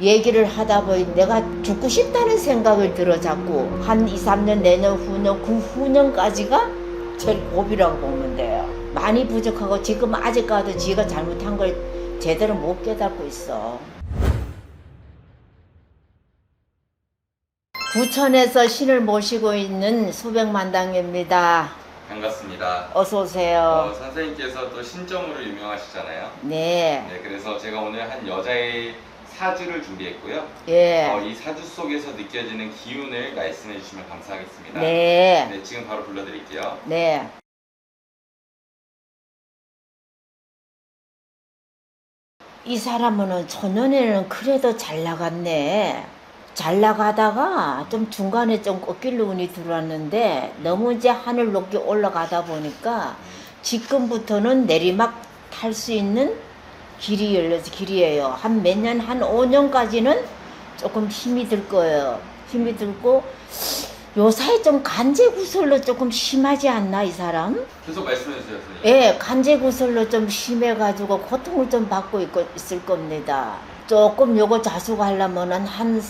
얘기를 하다 보니 내가 죽고 싶다는 생각을 들어 자꾸 한 2, 3년 내년 후년 그 후년까지가 제일 고비라고 보면 돼요. 많이 부족하고 지금 아직까지 지가 잘못한 걸 제대로 못 깨닫고 있어. 부천에서 신을 모시고 있는 수백만당입니다. 반갑습니다. 어서 어, 오세요. 선생님께서 또 신점으로 유명하시잖아요. 네, 네, 그래서 제가 오늘 한 여자의 사주를 준비했고요. 어, 예, 이 사주 속에서 느껴지는 기운을 말씀해 주시면 감사하겠습니다. 네, 네, 지금 바로 불러드릴게요. 네. 이 사람은 초년에는 그래도 잘 나갔네. 잘 나가다가 좀 중간에 좀 꺾일 운이 들어왔는데 너무 이제 하늘 높게 올라가다 보니까 지금부터는 내리막 탈 수 있는 길이 열려서 길이에요. 한 몇 년, 한 5년까지는 조금 힘이 들 거예요. 힘이 들고 요사이 좀 간제 구설로 조금 심하지 않나 이 사람? 계속 말씀해 주세요, 선생님. 예, 간제 구설로 좀 심해 가지고 고통을 좀 받고 있, 있을 겁니다. 조금 요거 자수하려면은 한,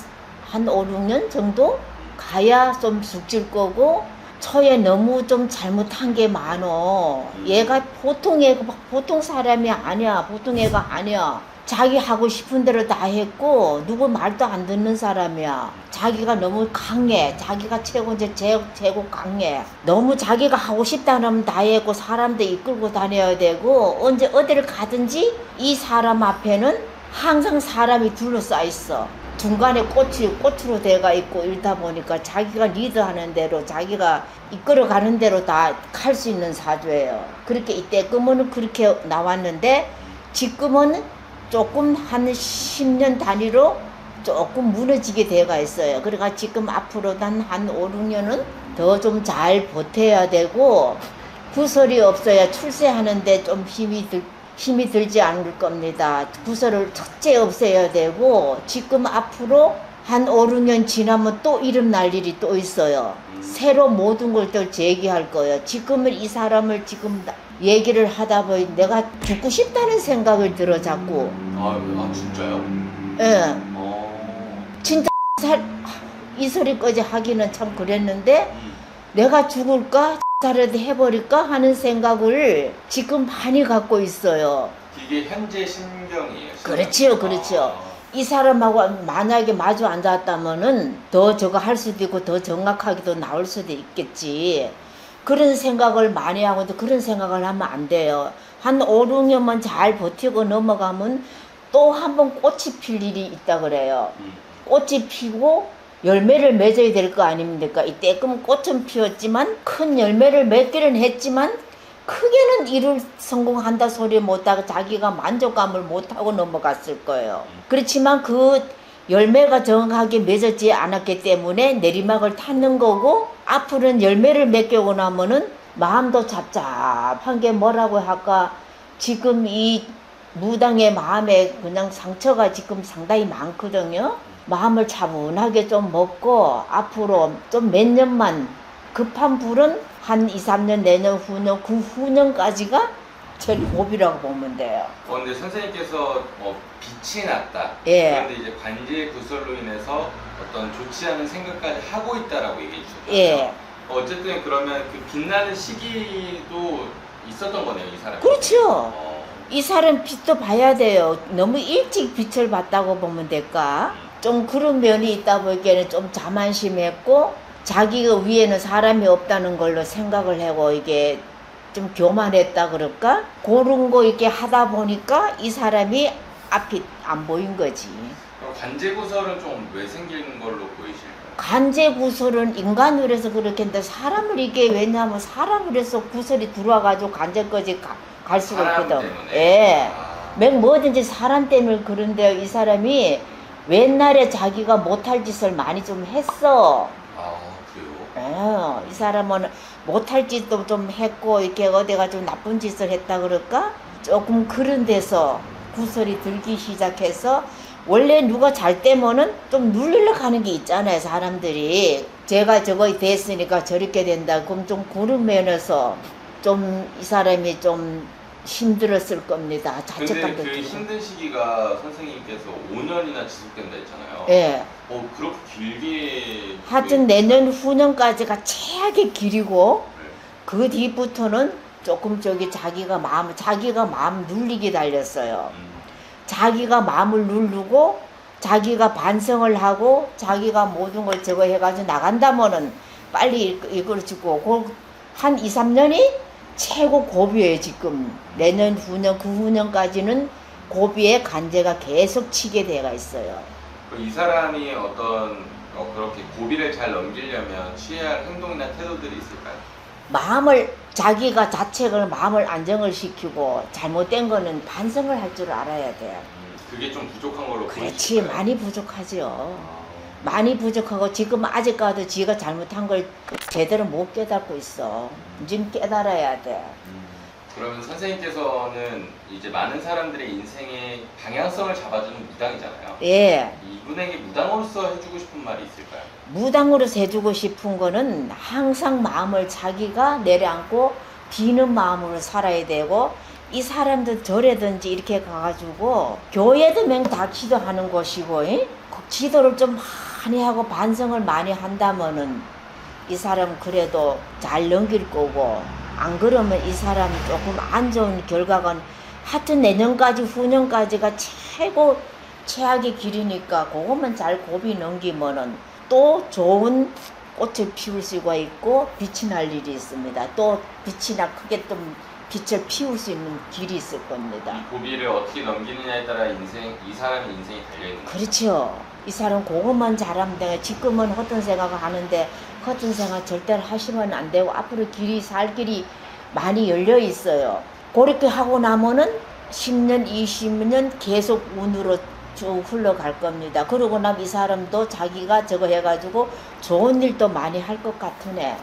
한 5, 6년 정도 가야 좀 죽질 거고, 처에 너무 좀 잘못한 게 많어. 얘가 보통 애가, 보통 사람이 아니야. 보통 애가 아니야. 자기 하고 싶은 대로 다 했고, 누구 말도 안 듣는 사람이야. 자기가 너무 강해. 자기가 최고인지 제, 최고 강해. 너무 자기가 하고 싶다 그러면 다 했고, 사람도 이끌고 다녀야 되고, 언제 어디를 가든지 이 사람 앞에는 항상 사람이 둘러싸여 있어. 중간에 꽃이 꽃으로 돼가 있고 이러다 보니까 자기가 리드하는 대로 자기가 이끌어 가는 대로 다갈수 있는 사주예요. 그렇게 이때금은 그렇게 나왔는데 지금은 조금 한 10년 단위로 조금 무너지게 돼가 있어요. 그러니까 지금 앞으로도 한, 한 5, 6년은 더 좀 잘 버텨야 되고 구설이 없어야 출세하는데 좀 힘이 들, 힘이 들지 않을 겁니다. 구설을 첫째 없애야 되고 지금 앞으로 한 5, 6년 지나면 또 이름 날 일이 또 있어요. 새로 모든 걸 또 제기할 거예요. 지금은 이 사람을 지금 나- 얘기를 하다 보니 내가 죽고 싶다는 생각을 들어 자꾸. 아, 아 진짜요? 예. 어. 진짜 살, 이 소리까지 하기는 참 그랬는데 음. 내가 죽을까? 살라도 해버릴까? 하는 생각을 지금 많이 갖고 있어요. 이게 현재 신경이에요. 신경. 그렇지요, 그렇지요. 아, 이 사람하고 만약에 마주 앉았다면은 더 저거 할 수도 있고 더 정확하게도 나올 수도 있겠지. 그런 생각을 많이 하고도 그런 생각을 하면 안 돼요. 한 5, 6년만 잘 버티고 넘어가면 또 한 번 꽃이 필 일이 있다 그래요. 음. 꽃이 피고 열매를 맺어야 될 거 아닙니까? 이때끔 꽃은 피었지만 큰 열매를 맺기는 했지만 크게는 일을 성공한다 소리 못하고 자기가 만족감을 못하고 넘어갔을 거예요. 그렇지만 그 열매가 정확하게 맺어지지 않았기 때문에 내리막을 탔는 거고 앞으로는 열매를 맺고 나면은 마음도 잡잡한 게 뭐라고 할까 지금 이 무당의 마음에 그냥 상처가 지금 상당히 많거든요. 마음을 차분하게 좀 먹고 앞으로 좀 몇 년만 급한 불은 한 2, 3년 내년 후년 그 후년까지가 제일 고비라고 보면 돼요. 어, 근데 선생님께서 어, 빛이 났다. 예. 그런데 이제 관제 구설로 인해서 어떤 좋지 않은 생각까지 하고 있다라고 얘기해 주셨잖아요. 예. 어쨌든 그러면 그 빛나는 시기도 있었던 거네요, 이 사람. 그렇죠. 어, 이 사람 빛도 봐야 돼요. 너무 일찍 빛을 봤다고 보면 될까? 좀 그런 면이 있다 보기에는 좀 자만심했고 자기가 위에는 사람이 없다는 걸로 생각을 하고 이게 좀 교만했다 그럴까? 그런 거 이렇게 하다 보니까 이 사람이 앞이 안 보인 거지. 그럼 관제 구설은 좀 왜 생기는 걸로 보이실까요? 간제 구설은 인간으로 해서 그렇게 했는데 사람을 이게 왜냐하면 사람으로 해서 구설이 들어와가지고 간제까지 가- 갈 수가 있거든. 때문에. 예. 아, 맥 뭐든지 사람 때문에 그런데요. 이 사람이 옛날에 자기가 못할 짓을 많이 좀 했어. 아 그래요? 어, 이 사람은 못할 짓도 좀 했고 이렇게 어디가 좀 나쁜 짓을 했다 그럴까? 조금 그런 데서 구설이 들기 시작해서 원래 누가 잘 때면은 좀 눌리려 가는 게 있잖아요 사람들이 제가 저거 됐으니까 저렇게 된다 그럼 좀 그런 면에서 좀 이 사람이 좀 힘들었을 겁니다. 자책감도 그 들고. 힘든 시기가 선생님께서 5년이나 지속된다 했잖아요. 예. 어 그렇게 길게 하여튼 내년 후년까지가 최악의 길이고 네. 그 뒤부터는 조금 저기 자기가 마음 자기가 마음 눌리게 달렸어요. 음, 자기가 마음을 누르고 자기가 반성을 하고 자기가 모든 걸 저거 해가지고 나간다면은 빨리 이걸 짓고 한 2, 3년이 최고 고비예요 지금 내년 후년 그 후년까지는 고비의 간제가 계속 치게 돼가 있어요. 그이 사람이 어떤 어, 그렇게 고비를 잘 넘기려면 취해야 할 행동이나 태도들이 있을까요? 마음을 자기가 자책을 마음을 안정을 시키고 잘못된 거는 반성을 할 줄 알아야 돼요. 음, 그게 좀 부족한 걸로 그렇지 보이실까요? 많이 부족하죠. 아, 많이 부족하고 지금 아직까지 지가 잘못한 걸 제대로 못 깨닫고 있어. 지금 깨달아야 돼. 음, 그러면 선생님께서는 이제 많은 사람들의 인생의 방향성을 잡아주는 무당이잖아요. 예. 이분에게 무당으로서 해주고 싶은 말이 있을까요? 무당으로 세주고 싶은 거는 항상 마음을 자기가 내려앉고 비는 마음으로 살아야 되고 이 사람들 절에든지 이렇게 가가지고 교회도 맹 다 기도하는 곳이고 이? 그 기도를 좀 많이 하고 반성을 많이 한다면은 이 사람 그래도 잘 넘길 거고 안 그러면 이 사람 조금 안 좋은 결과가 하여튼 내년까지 후년까지가 최고 최악의 길이니까 그것만 잘 고비 넘기면은 또 좋은 꽃을 피울 수가 있고 빛이 날 일이 있습니다. 또 빛이 나 크게 또 빛을 피울 수 있는 길이 있을 겁니다. 이 고비를 어떻게 넘기느냐에 따라 인생 이 사람의 인생이 달려 있는 거죠. 그렇죠. 이 사람 그것만 잘하면 돼. 지금은 헛된 생각을 하는데 헛된 생각 절대로 하시면 안 되고 앞으로 길이 살 길이 많이 열려 있어요. 그렇게 하고 나면은 10년, 20년 계속 운으로 쭉 흘러갈 겁니다. 그러고 나면 이 사람도 자기가 저거 해가지고 좋은 일도 많이 할 것 같으네.